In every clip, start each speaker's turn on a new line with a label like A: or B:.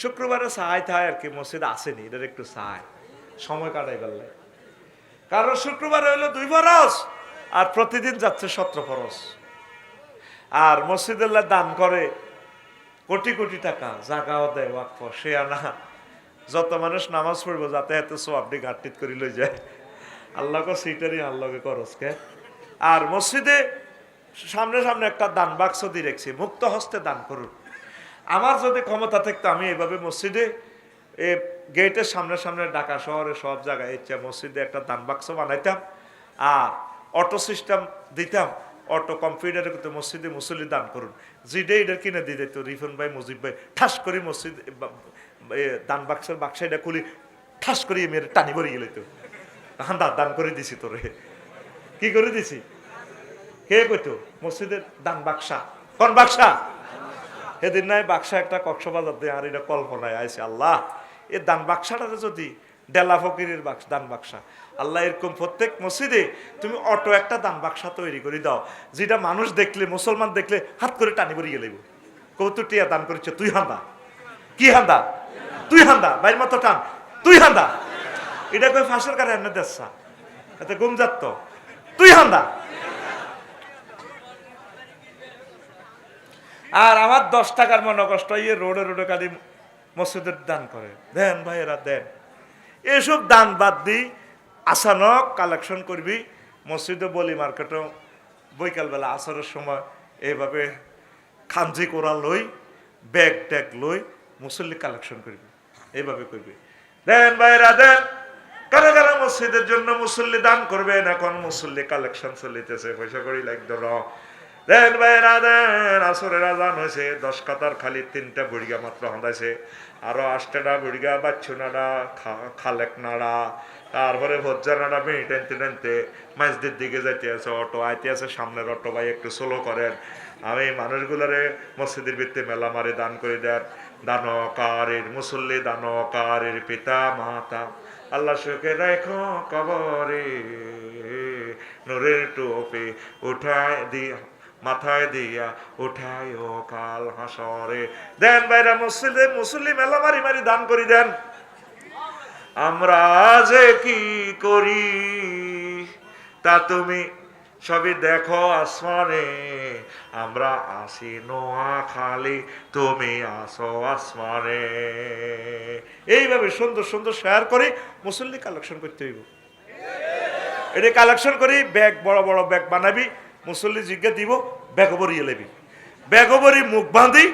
A: শুক্রবারে চাই থায় আর কি, মসজিদ আসেনি, এটার একটু চাই সময় কাটাই পারলে। কারণ শুক্রবার হইল দুই ফরস আর প্রতিদিন যাচ্ছে সতেরো ফরস আর মসজিদুল্লাহ দান করে কোটি কোটি টাকা জাগাও দেয়, ওয়াকফ সে আনা যত মানুষ নামাজ পড়ব, যাতে এত সোয়াবডি ঘাটতিত করি লই যায়। আল্লাহকে সিটারি আল্লাহকে করসকে আর মসজিদে সামনে সামনে একটা দান বাক্স দিয়ে রেখেছি, মুক্ত হস্তে দান করুন। আমার যদি ক্ষমতা থাকতো, আমি এইভাবে মসজিদে, এ গেটের সামনে সামনে ঢাকা শহরে সব জায়গায় ইচ্ছা মসজিদে একটা দান বাক্স বানাইতাম। আর অটো সিস্টেম দিতাম, অটো কম্পিউটারে কিন্তু মসজিদে মুসল্লি দান করুন। জিডে এটা কিনে দিয়ে দিত, রিফন ভাই মুজিব ভাই, ঠাস করি মসজিদ দান বাক্সের বাক্সা এটা খুলি, ঠাস করি মেরে টানি ভরে গেলে তো হ্যাঁ দা- দান করে দিছি তোরে। কি করে দিছি? কে কইতো? মসজিদের দান বাক্সা। কোন বাক্সা? সেদিন নাই বাক্সা একটা কক্সবাজার দিয়ে আর এটা কল্পনায় আইছে, আল্লাহ। এই দান বাক্সাটা যদি ডেলা ফকিরের বাক্স, দান বাক্সা। আল্লাহ এরকম প্রত্যেক মসজিদে তুমি অটো একটা দান বাক্সা তৈরি করে দাও, যেটা মানুষ দেখলে, মুসলমান দেখলে হাত করে টানি পড়িয়ে গেলে কৌতুক টিয়া দান করেছে, তুই হান্দা। কি হান্দা? তুই হান্দা, বাইর মতো টান। তুই হান্দা? এটা কই ফাঁসের কারে এনে দেশা? এতে গুম যাত তুই হান্দা? আর আমার দশ টাকার মনে কষ্ট ইয়ে রোডে রোডে কালি মসজিদের দান করে। দেন ভাইয়েরা, দেন। এসব দান বাদ দি, আসানক কালেকশন করবি, মসজিদে বলি মার্কেটও বৈকালবেলা আসরের সময় এইভাবে খাঞ্জি কোরা লই, ব্যাগ ট্যাগ লই মুসল্লি কালেকশন করবি, এইভাবে করবি। দেন ভাইয়েরা, দেন। কারা কারা মসজিদের জন্য মুসল্লি দান করবেন? এখন মুসল্লি কালেকশন চলিতেছে। পয়সা করি লাগ ধর দশ কাতার খালি তিনটা মাত্র নাড়া তারপরে ভজ্জা নাড়া বেঁড়ি টানতে টানতে দিকে যাইতে আছে, অটো আইতে আছে, সামনের অটো ভাই একটু স্লো করেন। আমি মানুষগুলারে মসজিদের ভিত্তি মেলা মারে দান করে দেন। দানকারের মুসল্লি দান দানকারের পিতা, মাতা, আল্লাহ সুখে রেখো কবরে, নূরের টুপি উঠায় দিয়া মাথায় দিয়া উঠায় ও কাল হাসরে। দেন বাইরা মুসলিম মুসলিম মেলা মারি মারি দান করি দেন। আমরা যে কি করি? তা তুমি সবই দেখো আসমানে। আমরা আসি নোয়া খালি তুমি আসো আসমানে। এইভাবে সুন্দর সুন্দর শেয়ার করে মুসল্লি কালেকশন করতে হইব। এটা কালেকশন করি ব্যাগ বড় বড় ব্যাগ বানাবি। মুসল্লি জিজ্ঞা দিব, বেগবরি এলেবি। লেবি ব্যাগ মুখ বাঁধি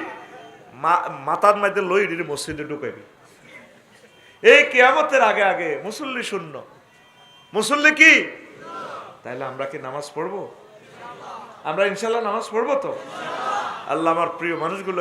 A: মাতার মাইতে লই এটি মসজিদে ঢুকাবি এই কেয়ামতের আগে আগে মুসল্লি শূন্য। মুসল্লি কি? তাইলে আমরা কি নামাজ পড়ব? আমরা ইনশাল্লাহ নামাজ পড়ব তো? আল্লাহ আমার প্রিয় মানুষগুলোকে